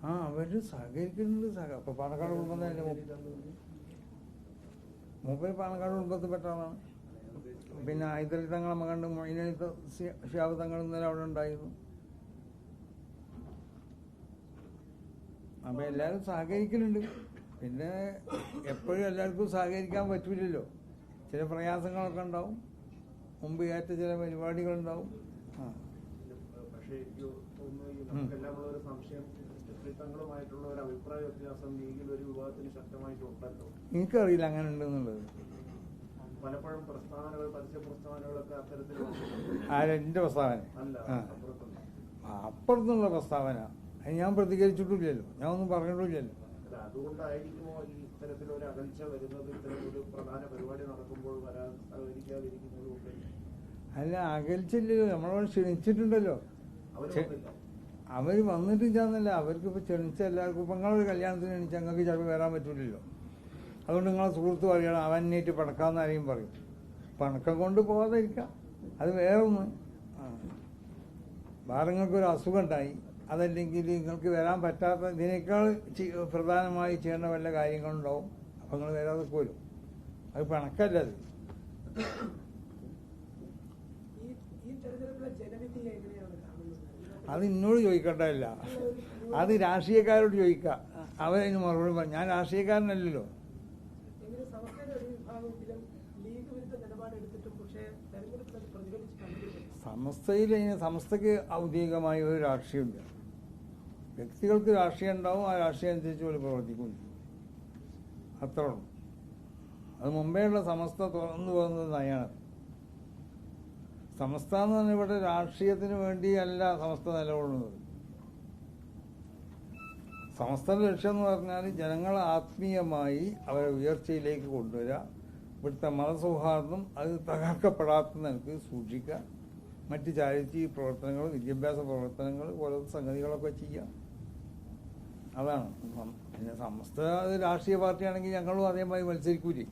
ആ അവർ സഹകരിക്കുന്നുണ്ട് സഹ അപ്പൊ പാലക്കാട് കുടുംബം തന്നെ മൂപ്പര് പാലക്കാട് കുടുംബത്തിൽപ്പെട്ട ആളാണ്. പിന്നെ ഹൈദരലി തങ്ങളെ മകണ്ട് മൊയിനലി ഷിയാബ് തങ്ങൾ ഇന്നലെ അവിടെ ഉണ്ടായിരുന്നു. അപ്പൊ എല്ലാവരും സഹകരിക്കുന്നുണ്ട് പിന്നെ എപ്പോഴും എല്ലാവർക്കും സഹകരിക്കാൻ പറ്റില്ലല്ലോ ചില പ്രയാസങ്ങളൊക്കെ ഉണ്ടാവും. മുമ്പ് ഏറ്റ ചില പരിപാടികളുണ്ടാവും ആ. പക്ഷേ എനിക്ക് തോന്നുന്നു ഈ നമുക്കെല്ലാമുള്ള ഒരു സംശയം തങ്ങളുമായിട്ടുള്ള ഒരു അഭിപ്രായ വ്യത്യാസം ലീഗിൽ ഒരു ഉണ്ടല്ലോ എനിക്കറിയില്ല അങ്ങനെ ഉണ്ടെന്നുള്ളത് പലപ്പോഴും പ്രസ്താവനകൾ പരസ്യ പ്രസ്താവനകളൊക്കെ അത്തരത്തിൽ വന്നിട്ടുണ്ട്. ആരെന്റെ പ്രസ്താവന അപ്പുറത്തുള്ള. പ്രസ്താവന അത് ഞാൻ പ്രതികരിച്ചിട്ടില്ലല്ലോ. ഞാൻ ഒന്നും പറഞ്ഞിട്ടില്ലല്ലോ. അല്ല, അതുകൊണ്ടായിരിക്കുമോ ഈ ഇത്തരത്തിലൊരു അകൽച്ച വരുന്നത്? ഇത്തരത്തിലൊരു പ്രധാന പരിപാടി നടക്കുമ്പോൾ വരാൻ സഹകരിക്കാതിരിക്കുന്നത് അല്ല അകൽച്ചില്ലല്ലോ നമ്മളോട് ക്ഷണിച്ചിട്ടുണ്ടല്ലോ. അവർ വന്നിട്ട് ചെന്നല്ല അവർക്ക് ഇപ്പൊ ക്ഷണിച്ച എല്ലാവർക്കും ഇപ്പൊ നിങ്ങളൊരു കല്യാണത്തിന് ക്ഷണിച്ച ഞങ്ങൾക്ക് ചിലപ്പോൾ വരാൻ പറ്റൂലല്ലോ. അതുകൊണ്ട് നിങ്ങളെ സുഹൃത്ത് പറയണം അവൻ നീറ്റ് പടക്കാന്ന് ആരെയും പറയും. പണക്കം കൊണ്ട് പോകാതിരിക്കാം അത് വേറെ ഒന്ന്. വേറെ അസുഖം ഉണ്ടായി. അതല്ലെങ്കിൽ നിങ്ങൾക്ക് വരാൻ പറ്റാത്ത ഇതിനേക്കാൾ പ്രധാനമായി ചെയ്യേണ്ട വല്ല കാര്യങ്ങളുണ്ടാവും. അപ്പം നിങ്ങൾ വരാതെ പോലും അത് പണക്കല്ല അത്. അത് എന്നോട് ചോദിക്കേണ്ടതല്ല അത് രാഷ്ട്രീയക്കാരോട് ചോദിക്കുക അവരതിന് മറുപടി പറഞ്ഞു ഞാൻ രാഷ്ട്രീയക്കാരനല്ലല്ലോ. സമസ്തയിൽ സമസ്തക്ക് ഔദ്യോഗികമായ ഒരു രാഷ്ട്രീയമില്ല വ്യക്തികൾക്ക് രാഷ്ട്രീയം ഉണ്ടാവും ആ രാഷ്ട്രീയം അനുസരിച്ച് അവർ പ്രവർത്തിക്കും. അത്ര ഉള്ളൂ. അത് മുമ്പേയുള്ള സമസ്ത തുറന്നു പോകുന്നത് നയാണ്. സമസ്ത എന്ന് പറഞ്ഞാൽ ഇവിടെ രാഷ്ട്രീയത്തിന് വേണ്ടിയല്ല സമസ്ത നിലകൊള്ളുന്നത്. സമസ്തയുടെ ലക്ഷ്യം എന്ന് പറഞ്ഞാൽ ജനങ്ങളെ ആത്മീയമായി അവരെ ഉയർച്ചയിലേക്ക് കൊണ്ടുവരിക ഇവിടുത്തെ മതസൗഹാർദ്ദം അത് തകർക്കപ്പെടാത്ത നിലയ്ക്ക് സൂക്ഷിക്കുക. മറ്റ് ചാരിറ്റി പ്രവർത്തനങ്ങൾ വിദ്യാഭ്യാസ പ്രവർത്തനങ്ങൾ പോലത്തെ സംഗതികളൊക്കെ ചെയ്യുക. അതാണ്. പിന്നെ സമസ്ത രാഷ്ട്രീയ പാർട്ടിയാണെങ്കിൽ ഞങ്ങളും അതേമാതിരി മത്സരിക്കൂലേ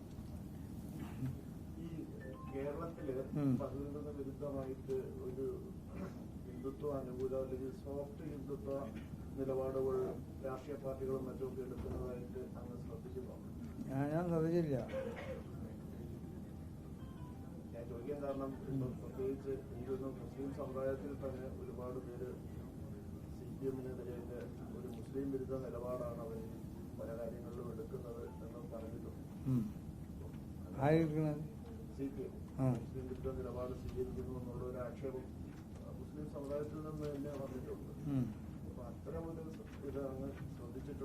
കേരളത്തിൽ. പതിവിന് വിരുദ്ധമായിട്ട് ഒരു ഹിന്ദുത്വ അനുകൂല അല്ലെങ്കിൽ സോഫ്റ്റ് ഹിന്ദുത്വ നിലപാടുകൾ രാഷ്ട്രീയ പാർട്ടികളും മറ്റുമൊക്കെ എടുക്കുന്നതായിട്ട് അങ്ങ് ശ്രദ്ധിച്ചിട്ടുണ്ട് ഞാൻ ശ്രദ്ധിച്ചില്ല ഞാൻ ചോദിക്കാൻ കാരണം പ്രത്യേകിച്ച് എനിക്ക് മുസ്ലിം സമുദായത്തിൽ തന്നെ ഒരുപാട് പേര് സി പി എമ്മിനെതിരെ ഒരു മുസ്ലിം വിരുദ്ധ നിലപാടാണ് അവർ പല കാര്യങ്ങളിലും എടുക്കുന്നത് എന്നും പറഞ്ഞിട്ടുണ്ട് ഉം. C P M. മുസ്ലിം വിരുദ്ധ നിലപാട് സ്വീകരിക്കുന്നു എന്നുള്ള ഒരു ആക്ഷേപം മുസ്ലിം സമുദായത്തിൽ നിന്ന് തന്നെ വന്നിട്ടുണ്ട്.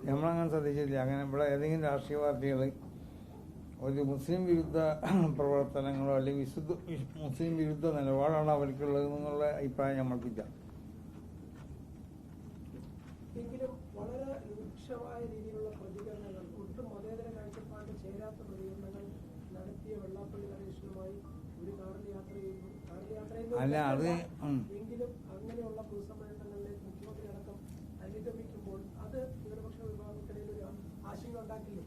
നമ്മളങ്ങനെ ശ്രദ്ധിച്ചില്ല അങ്ങനെ ഇവിടെ ഏതെങ്കിലും രാഷ്ട്രീയ പാർട്ടികൾ ഒരു മുസ്ലിം വിരുദ്ധ പ്രവർത്തനങ്ങളോ അല്ലെങ്കിൽ വിശുദ്ധ മുസ്ലിം വിരുദ്ധ നിലപാടാണ് അവർക്കുള്ളത് എന്നുള്ള അഭിപ്രായം നമ്മൾക്കില്ല. എങ്കിലും വളരെ രൂക്ഷമായ രീതിയിലുള്ള പ്രതികരണങ്ങൾ ഒട്ടും മതേതര കാഴ്ചപ്പാട് ചേരാത്ത പ്രതികരണങ്ങൾ നടത്തിയ വെള്ളാപ്പള്ളി നടേശനുമായി അല്ല, അത്. എങ്കിലും അങ്ങനെയുള്ള പൊതുസമ്മേളനങ്ങളിലേക്ക് മുഖ്യമന്ത്രി അടക്കം അനുഗമിക്കുമ്പോൾ അത് ന്യൂനപക്ഷ വിഭാഗത്തിനിടയിൽ ഒരു ആശങ്ക ഉണ്ടാക്കില്ലേ?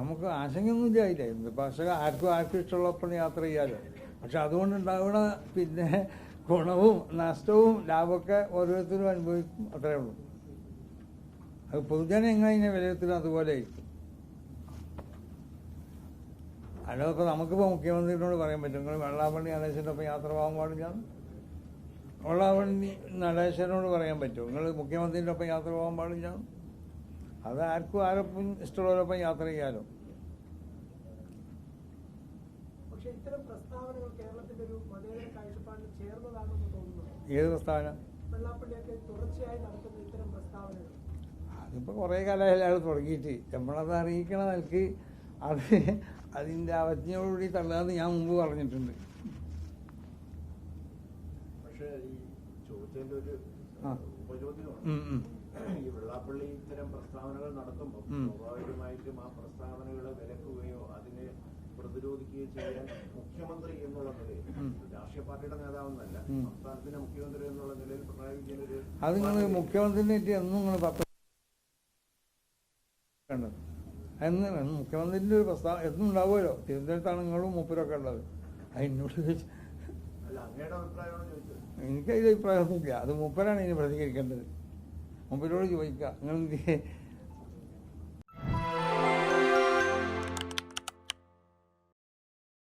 നമുക്ക് ആശങ്കയൊന്നും ഇല്ലായില്ല? പക്ഷേ ആർക്കും ആർക്കും ഇഷ്ടമുള്ളപ്പോൾ യാത്ര ചെയ്യാലോ പക്ഷെ അതുകൊണ്ടുണ്ടാവുന്ന പിന്നെ ഗുണവും നഷ്ടവും ലാഭമൊക്കെ ഓരോരുത്തരും അനുഭവിക്കും. അത്രേ ഉള്ളൂ. അത് പൊതുജനം എങ്ങനെ വിലയിരുത്തുന്നത് അതുപോലെ ആയിരിക്കും. അല്ലാതെ നമുക്കിപ്പോൾ മുഖ്യമന്ത്രിയോട് പറയാൻ പറ്റും. നിങ്ങൾ വെള്ളാപ്പള്ളി നടേശന്റെ ഒപ്പം യാത്ര പോകാൻ പാടില്ല. വെള്ളാപ്പള്ളി നടേശനോട് പറയാൻ പറ്റുമോ നിങ്ങൾ മുഖ്യമന്ത്രിന്റെ ഒപ്പം യാത്ര പോകാൻ പാടില്ല. അത് ആർക്കും ആരൊപ്പം ഇഷ്ടമുള്ളവരൊപ്പം യാത്ര ചെയ്യാലോ? ഏത് പ്രസ്താവന? അതിപ്പോൾ കുറേ അയാൾ തുടങ്ങിയിട്ട്. നമ്മളത് അറിയിക്കണ നിലയ്ക്ക് അത് അതിന്റെ അവജ്ഞയോടുകൂടി തള്ളാന്ന് ഞാൻ മുമ്പ് പറഞ്ഞിട്ടുണ്ട് പക്ഷേ ഈ ചോദ്യത്തിന്റെ ഒരു ആ. ഉപചോദ്യമാണ് ഉം, ഉം. ഈ വെള്ളാപ്പള്ളി ഇത്തരം പ്രസ്താവനകൾ നടത്തുമ്പോൾ. സ്വാഭാവികമായിട്ടും ആ പ്രസ്താവനകളെ വിലക്കുകയോ അതിനെ പ്രതിരോധിക്കുകയോ ചെയ്യാൻ മുഖ്യമന്ത്രി എന്നുള്ള നിലയിൽ. രാഷ്ട്രീയ പാർട്ടിയുടെ നേതാവെന്നല്ല സംസ്ഥാനത്തിന്റെ മുഖ്യമന്ത്രി എന്നുള്ള നിലയിൽ പിണറായി വിജയൻ ഒരു അത് നിങ്ങൾ മുഖ്യമന്ത്രിനെ എന്നും നിങ്ങൾ പത്ത് കണ്ടത് എന്ന് മുഖ്യമന്ത്രിന്റെ ഒരു പ്രസ്താവന എന്നും ഉണ്ടാവുമല്ലോ തിരുവനന്തപുരത്താണ് നിങ്ങളും മൂപ്പരൊക്കെ ഉള്ളത്. അത് എന്നോട് ചോദിച്ചു അല്ല അങ്ങയുടെ അഭിപ്രായമാണ് ചോദിച്ചത്? എനിക്കതിൽ അഭിപ്രായമൊന്നുമില്ല. അത് മൂപ്പരാണ് ഇനി പ്രതികരിക്കേണ്ടത്. മൂപ്പരോട് ചോദിക്കുക. നിങ്ങൾ